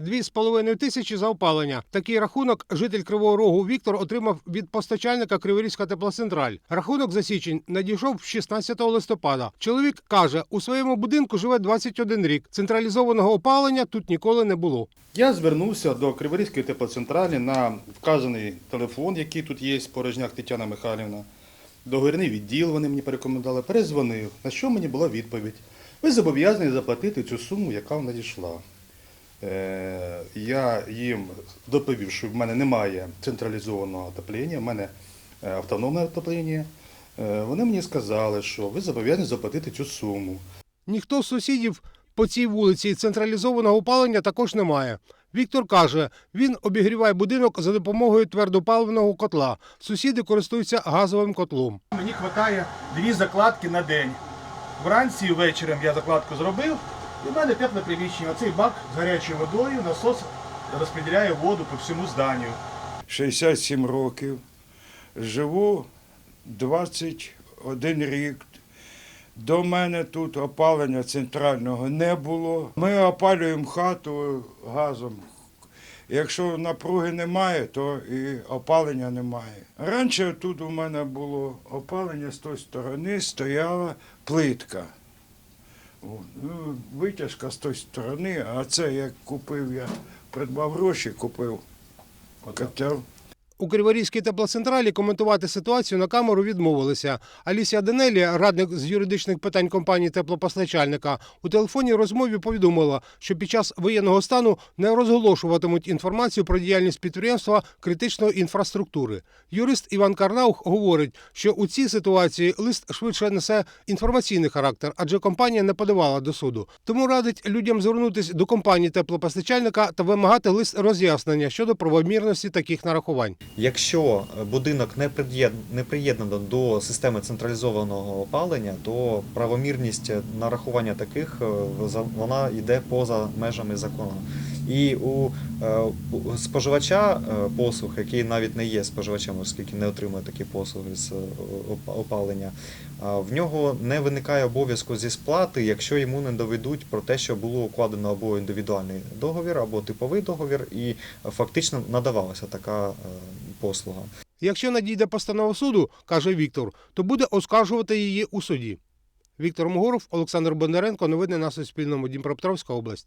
2,5 тисячі за опалення. Такий рахунок житель Кривого Рогу Віктор отримав від постачальника Криворізька теплоцентраль. Рахунок за січень надійшов 16 листопада. Чоловік каже, у своєму будинку живе 21 рік. Централізованого опалення тут ніколи не було. Я звернувся до Криворізької теплоцентралі на вказаний телефон, який тут є, порожняк Тетяна Михайлівна. Договірний відділ вони мені порекомендували, перезвонив, на що мені була відповідь. Ви зобов'язані заплатити цю суму, яка надійшла. Е, я їм доповів, що в мене немає централізованого отоплення, в мене е, автономне отоплення. Е, вони мені сказали, що ви зобов'язані заплатити цю суму. Ніхто з сусідів по цій вулиці централізованого опалення також немає. Віктор каже, він обігріває будинок за допомогою твердопаливного котла. Сусіди користуються газовим котлом. Мені вистачає дві закладки на день. Вранці і вечором я закладку зробив, і мене тепле приміщення. Оцей бак з гарячою водою, насос розподіляє воду по всьому зданню. 67 років, живу 21 рік. До мене тут опалення центрального не було. Ми опалюємо хату газом. Якщо напруги немає, то і опалення немає. Раніше тут у мене було опалення з тої сторони, стояла плитка. Ну, витяжка з тої сторони, а це як купив я, придбав гроші, купив котел. У Криворізькій теплоцентралі коментувати ситуацію на камеру відмовилися. Алісія Денелі, радник з юридичних питань компанії теплопостачальника, у телефонній розмові повідомила, що під час воєнного стану не розголошуватимуть інформацію про діяльність підприємства критичної інфраструктури. Юрист Іван Карнаух говорить, що у цій ситуації лист швидше несе інформаційний характер, адже компанія не подавала до суду. Тому радить людям звернутися до компанії теплопостачальника та вимагати лист роз'яснення щодо правомірності таких нарахувань. Якщо будинок не приєд- не приєднано до системи централізованого опалення, то правомірність нарахування таких е, вона йде поза межами закону. І у е, споживача е, послуг, який навіть не є споживачем, оскільки не отримує такі послуги з е, опалення, в нього не виникає обов'язку зі сплати, якщо йому не доведуть про те, що було укладено або індивідуальний договір, або типовий договір, і фактично надавалася така послуга. Якщо надійде постанова суду, каже Віктор, то буде оскаржувати її у суді. Віктор Могоров, Олександр Бондаренко. Новини на Суспільному. Дніпропетровська область.